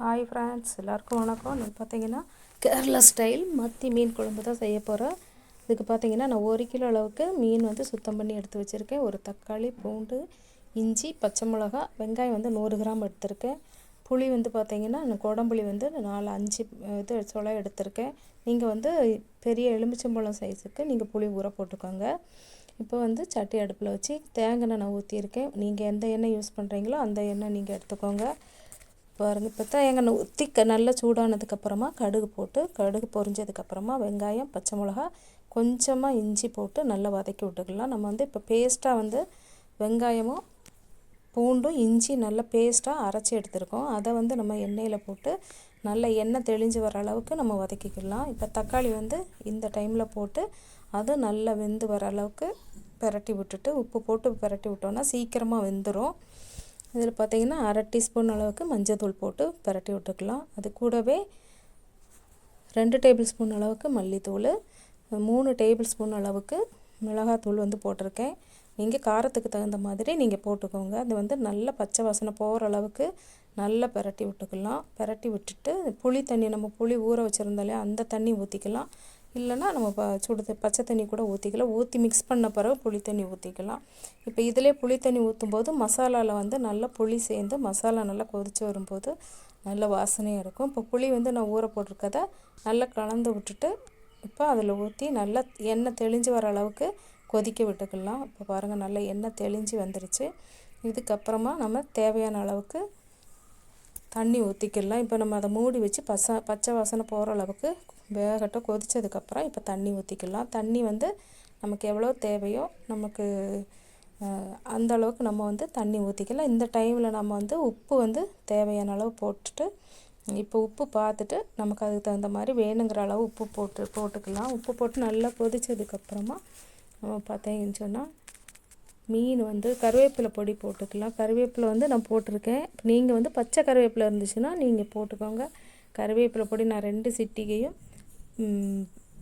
Hi friends எல்லாருக்கும் வணக்கம். நான் பார்த்தீங்கன்னா கேரளா ஸ்டைல் மத்தி மீன் குழம்பு தான் செய்ய போகிறேன் இதுக்கு பார்த்தீங்கன்னா நான் ஒரு கிலோ அளவுக்கு மீன் வந்து சுத்தம் பண்ணி எடுத்து வச்சுருக்கேன். ஒரு தக்காளி பூண்டு இஞ்சி பச்சை மிளகா வெங்காயம் வந்து நூறு கிராம் எடுத்திருக்கேன். புளி வந்து பார்த்தீங்கன்னா நான் குடம்புளி வந்து நாலு அஞ்சு இது சொலை எடுத்திருக்கேன். நீங்கள் வந்து பெரிய எலுமிச்சம்பழம் சைஸுக்கு நீங்கள் புளி ஊற போட்டுக்கோங்க. இப்போ வந்து சட்டி அடுப்பில் வச்சு தேங்காய் எண்ணெய் ஊற்றியிருக்கேன் நீங்கள் எந்த எண்ணெய் யூஸ் பண்ணுறீங்களோ அந்த எண்ணெய் நீங்கள் எடுத்துக்கோங்க. பாருங்கள் இப்போ தான் எங்கள் ஊற்றி நல்லா சூடானதுக்கப்புறமா கடுகு போட்டு கடுகு பொரிஞ்சதுக்கப்புறமா வெங்காயம் பச்சை மிளகா கொஞ்சமாக இஞ்சி போட்டு நல்லா வதக்கி விட்டுக்கலாம். நம்ம வந்து இப்போ பேஸ்ட்டாக வந்து வெங்காயமும் பூண்டும் இஞ்சி நல்லா பேஸ்ட்டாக அரைச்சி எடுத்துருக்கோம். அதை வந்து நம்ம எண்ணெயில் போட்டு நல்ல எண்ணெய் தெளிஞ்சு வர அளவுக்கு நம்ம வதக்கிக்கலாம். இப்போ தக்காளி வந்து இந்த டைமில் போட்டு அது நல்லா வெந்து வர அளவுக்கு பெரட்டி விட்டுட்டு உப்பு போட்டு பெரட்டி விட்டோன்னா சீக்கிரமாக வெந்துடும் இதில் பார்த்திங்கன்னா அரை டீஸ்பூன் அளவுக்கு மஞ்சள் போட்டு பரட்டி விட்டுக்கலாம். அது கூடவே ரெண்டு டேபிள் ஸ்பூன் அளவுக்கு மல்லித்தூள் மூணு டேபிள் ஸ்பூன் அளவுக்கு மிளகாத்தூள் வந்து போட்டிருக்கேன். நீங்கள் காரத்துக்கு தகுந்த மாதிரி நீங்கள் போட்டுக்கோங்க. அது வந்து நல்ல பச்சை வாசனை போகிற அளவுக்கு நல்லா பரட்டி விட்டுக்கலாம். பரட்டி விட்டுட்டு புளி தண்ணி நம்ம புளி ஊற வச்சுருந்தாலே அந்த தண்ணி ஊற்றிக்கலாம் இல்லைன்னா நம்ம ப சுடு பச்சை தண்ணி கூட ஊற்றிக்கலாம் ஊற்றி மிக்ஸ் பண்ண பிறகு புளி தண்ணி ஊற்றிக்கலாம் இப்போ இதிலே புளி தண்ணி ஊற்றும்போது மசாலாவில் வந்து நல்லா புளி சேர்ந்து மசாலா நல்லா கொதித்து வரும்போது நல்ல வாசனையாக இருக்கும். இப்போ புளி வந்து நான் ஊற போட்டிருக்கதை நல்லா கலந்து விட்டுட்டு இப்போ அதில் ஊற்றி நல்லா எண்ணெய் தெளிஞ்சு வர அளவுக்கு கொதிக்க விட்டுக்கலாம். இப்போ பாருங்கள் நல்லா எண்ணெய் தெளிஞ்சு வந்துருச்சு. இதுக்கப்புறமா நம்ம தேவையான அளவுக்கு தண்ணி ஊற்றிக்கலாம் இப்போ நம்ம அதை மூடி வச்சு பச பச்சை வாசனை போகிற அளவுக்கு வேகட்டும் கொதித்ததுக்கப்புறம் இப்போ தண்ணி ஊற்றிக்கலாம் தண்ணி வந்து நமக்கு எவ்வளோ தேவையோ நமக்கு அந்த அளவுக்கு நம்ம வந்து தண்ணி ஊற்றிக்கலாம் இந்த டைமில் நம்ம வந்து உப்பு வந்து தேவையான அளவு போட்டுட்டு இப்போ உப்பு பார்த்துட்டு நமக்கு அதுக்கு தகுந்த மாதிரி வேணுங்கிற அளவு உப்பு போட்டு போட்டுக்கலாம். உப்பு போட்டு நல்லா கொதித்ததுக்கப்புறமா நம்ம பார்த்தீங்கன்னு சொன்னால் மீன் வந்து கருவேப்பிலை பொடி போட்டுக்கலாம். கருவேப்பிலை வந்து நான் போட்டிருக்கேன். நீங்கள் வந்து பச்சை கருவேப்பிலை இருந்துச்சுன்னா நீங்கள் போட்டுக்கோங்க. கருவேப்பிலை பொடி நான் ரெண்டு சிட்டிகையும்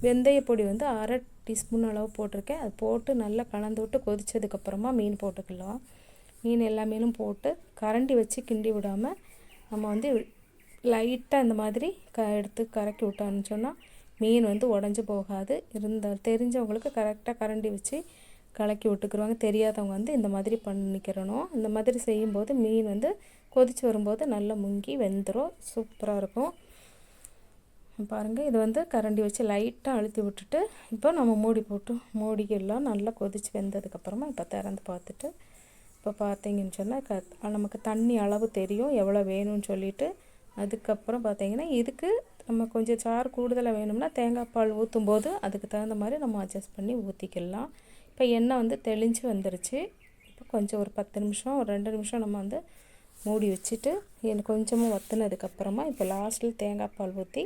வெந்தய பொடி வந்து அரை டீஸ்பூன் அளவு போட்டிருக்கேன். அது போட்டு நல்லா கலந்து விட்டு கொதித்ததுக்கப்புறமா மீன் போட்டுக்கலாம். மீன் எல்லா மீனும் போட்டு கரண்டி வச்சு கிண்டி விடாமல் நம்ம வந்து லைட்டாக இந்த மாதிரி க எடுத்து கறக்கி விட்டோம்னு சொன்னால் மீன் வந்து உடஞ்சி போகாது. இருந்த தெரிஞ்சவங்களுக்கு கரெக்டாக கரண்டி வச்சு கலக்கி விட்டுக்குருவாங்க. தெரியாதவங்க வந்து இந்த மாதிரி பண்ணிக்கிறணும். இந்த மாதிரி செய்யும்போது மீன் வந்து கொதித்து வரும்போது நல்லா முங்கி வெந்துடும் சூப்பராக இருக்கும். பாருங்கள் இது வந்து கரண்டி வச்சு லைட்டாக அழுத்தி விட்டுட்டு இப்போ நம்ம மூடி போட்டு மூடிக்கெல்லாம் நல்லா கொதித்து வெந்ததுக்கப்புறமா இப்போ திறந்து பார்த்துட்டு இப்போ பார்த்தீங்கன்னு சொன்னால் க நமக்கு தண்ணி அளவு தெரியும் எவ்வளோ வேணும்னு சொல்லிவிட்டு அதுக்கப்புறம் பார்த்தீங்கன்னா இதுக்கு நம்ம கொஞ்சம் சாறு கூடுதலாக வேணும்னா தேங்காய் பால் ஊற்றும் போது அதுக்கு தகுந்த மாதிரி நம்ம அட்ஜஸ்ட் பண்ணி ஊற்றிக்கலாம் இப்போ எண்ணெய் வந்து தெளிஞ்சு வந்துருச்சு. இப்போ கொஞ்சம் ஒரு பத்து நிமிஷம் ஒரு ரெண்டு நிமிஷம் நம்ம வந்து மூடி வச்சுட்டு எனக்கு கொஞ்சமாக வற்றுனதுக்கப்புறமா இப்போ லாஸ்ட்டில் தேங்காய் பால் ஊற்றி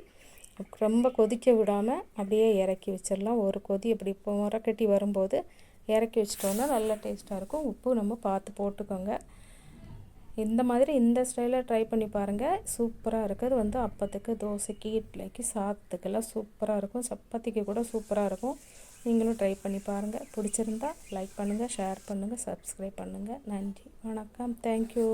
ரொம்ப கொதிக்க விடாமல் அப்படியே இறக்கி வச்சிடலாம். ஒரு கொதி அப்படி இப்போ முறக்கட்டி வரும்போது இறக்கி வச்சிட்டோன்னா நல்லா டேஸ்ட்டாக இருக்கும். உப்பு நம்ம பார்த்து போட்டுக்கோங்க. இந்த மாதிரி இந்த ஸ்டைலில் ட்ரை பண்ணி பாருங்கள் சூப்பராக இருக்குது. வந்து அப்பத்துக்கு தோசைக்கு இட்லிக்கு சாத்துக்கெல்லாம் சூப்பராக இருக்கும். சப்பாத்திக்கு கூட சூப்பராக இருக்கும். நீங்களும் ட்ரை பண்ணி பாருங்கள் பிடிச்சிருந்தா லைக் பண்ணுங்கள் ஷேர் பண்ணுங்கள் சப்ஸ்கிரைப் பண்ணுங்கள் நன்றி. வணக்கம். தேங்க்யூ